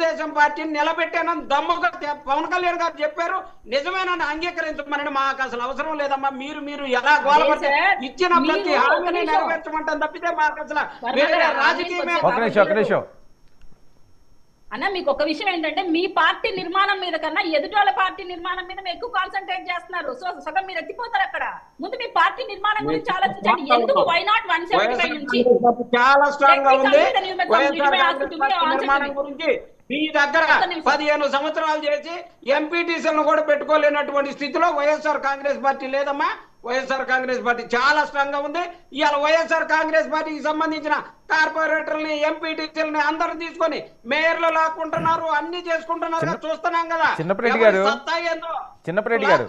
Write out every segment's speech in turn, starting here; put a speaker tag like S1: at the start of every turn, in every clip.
S1: తెలుగుదేశం పార్టీని నిలబెట్టానని దమ్ముగా పవన్ కళ్యాణ్ గారు చెప్పారు. నిజమేనని అంగీకరించమని మాకు అసలు అవసరం లేదమ్మా. మీరు మీరు ఎలా గోలపడితే ఇచ్చిన ప్రతి హామీని
S2: నిమిషం.
S1: నెరవేర్చమంటాం తప్పితే మాకు అసలు వేరే రాజకీయమే
S2: అన్న మీకు ఒక విషయం ఏంటంటే మీ పార్టీ నిర్మాణం మీద కన్నా ఎదుటోళ్ళ పార్టీ నిర్మాణం మీద ఎక్కువ కాన్సన్ట్రేట్ చేస్తున్నారు. సో సగం మీరు ఎత్తిపోతారు అక్కడ. ముందు మీ పార్టీ నిర్మాణం గురించి ఆలోచించండి. ఎందుకు? Why not one seventy five నుంచి?
S1: చాలా
S2: స్ట్రాంగ్గా
S1: ఉంది. మీ దగ్గర. పదిహేను సంవత్సరాలు చేసి ఎంపీటీసీలను కూడా పెట్టుకోలేనటువంటి స్థితిలో వైఎస్ఆర్ కాంగ్రెస్ పార్టీ లేదమ్మా వైఎస్ఆర్ కాంగ్రెస్ పార్టీ చాలా స్ట్రాంగ్గా ఉంది ఇవాళ వైఎస్ఆర్ కాంగ్రెస్ పార్టీకి సంబంధించిన కార్పొరేటర్ని ఎంపీటీసీలని అందరూ తీసుకొని మేయర్లు లాక్కుంటున్నారు అన్ని చేసుకుంటున్నారు చూస్తున్నాం కదా
S3: చిన్నపరెడ్డి
S1: ఎవరి
S3: గారు,
S1: సత్తా ఏందో
S3: చిన్నపరెడ్డి గారు,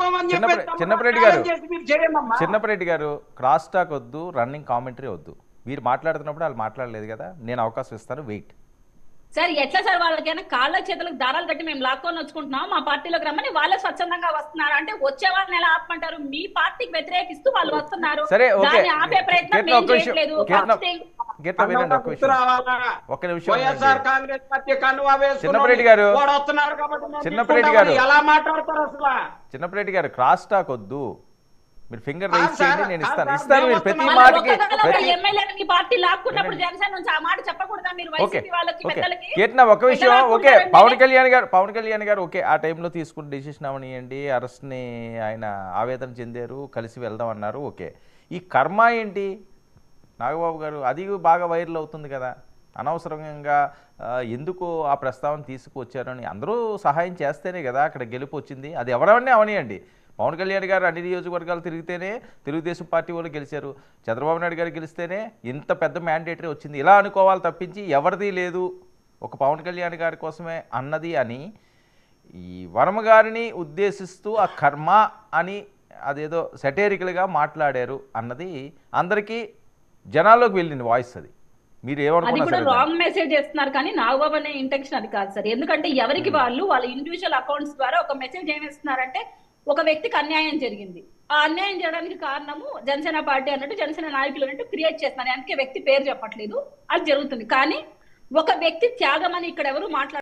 S3: చిన్నపరెడ్డి
S1: త్యాగం
S3: గారు.
S1: చేసి మీరు చేయమమ్మా.
S3: చిన్నపరెడ్డి గారు క్రాస్ టాక్ వద్దు రన్నింగ్ కామెంటరీ వద్దు మీరు మాట్లాడుతున్నప్పుడు వాళ్ళు మాట్లాడలేదు కదా నేను అవకాశం ఇస్తాను వెయిట్
S2: సార్ ఎట్లా సార్ వాళ్ళకైనా కాళ్ళ చేతులకు దారాలు కట్టి మేము లాక్కొని వచ్చుకుంటున్నాం మా పార్టీలోకి రమ్మని వాళ్ళే స్వచ్ఛందంగా వస్తున్నారు. అంటే వచ్చే వాళ్ళని ఎలా ఆపమంటారు? మీ పార్టీకి వ్యతిరేకిస్తూ వాళ్ళు వస్తున్నారు.
S3: సరే ఓకే.
S2: దాన్ని ఆపే ప్రయత్నం మేము చేయట్లేదు.
S3: ఒక్క నిమిషం
S1: వైఎస్ఆర్. కాంగ్రెస్ పార్టీ కన్నువా.
S3: చిన్నపరెడ్డి గారు. చిన్నపరెడ్డి గారు.
S1: ఎలా మాట్లాడతారు అసలు?
S3: చిన్నపరెడ్డి గారు క్రాస్ టాక్ వద్దు. మీరు ఫింగర్ రైజ్ చేయండి నేను ఇస్తాను. ఇస్తాను మీరు ప్రతి మాటకి
S2: మీ పార్టీ లాక్కున్నప్పుడు జనసేన నుంచి ఆ మాట చెప్పకూడదా? మీరు
S3: ఓకే
S2: వైసీపీ వాళ్ళకి
S3: ఓకే.
S2: పెద్దలకి?
S3: ఒక విషయం ఓకే? పవన్ కళ్యాణ్ గారు పవన్ కళ్యాణ్ గారు ఓకే. ఆ టైంలో తీసుకున్న డెసిషన్ అవనియండి అరెస్ట్ని ఆయన ఆవేదన చెందారు కలిసి వెళ్దాం అన్నారు ఓకే. ఈ కర్మ ఏంటి? నాగబాబు గారు అది బాగా వైరల్ అవుతుంది కదా. అనవసరంగా ఎందుకు ఆ ప్రస్తావన తీసుకువచ్చారని అందరూ సహాయం చేస్తేనే కదా అక్కడ గెలుపు వచ్చింది. అది ఎవరన్నా అవనియండి. పవన్ కళ్యాణ్ గారు అన్ని నియోజకవర్గాలు తిరిగితేనే తెలుగుదేశం పార్టీ వాళ్ళు గెలిచారు. చంద్రబాబు నాయుడు గారు గెలిస్తేనే ఇంత పెద్ద మ్యాండేటరీ వచ్చింది. ఇలా అనుకోవాలి తప్పించి ఎవరిది లేదు. ఒక పవన్ కళ్యాణ్ గారి కోసమే అన్నది అని ఈ వర్మ గారిని ఉద్దేశిస్తూ ఆ కర్మ అని అదేదో సెటేరికల్గా మాట్లాడారు అన్నది అందరికీ జనాల్లోకి వెళ్ళింది వాయిస్ అది. మీరు.
S2: రాంగ్ మెసేజ్ చేస్తున్నారు కానీ నాగబాబు అనే ఇంటెన్షన్ అది కాదు సార్. ఎందుకంటే ఎవరికి వాళ్ళు వాళ్ళ ఇండివిజువల్ అకౌంట్స్ ద్వారా ఒక మెసేజ్ ఏమి ఇస్తున్నారంటే ఒక వ్యక్తికి అన్యాయం జరిగింది. ఆ అన్యాయం చేయడానికి కారణము జనసేన పార్టీ అన్నట్టు జనసేన నాయకులు అన్నట్టు క్రియేట్ చేస్తున్నారు. అందుకే వ్యక్తి పేరు చెప్పట్లేదు. అది జరుగుతుంది. కానీ ఒక వ్యక్తి త్యాగం అని ఇక్కడ ఎవరు మాట్లాడారు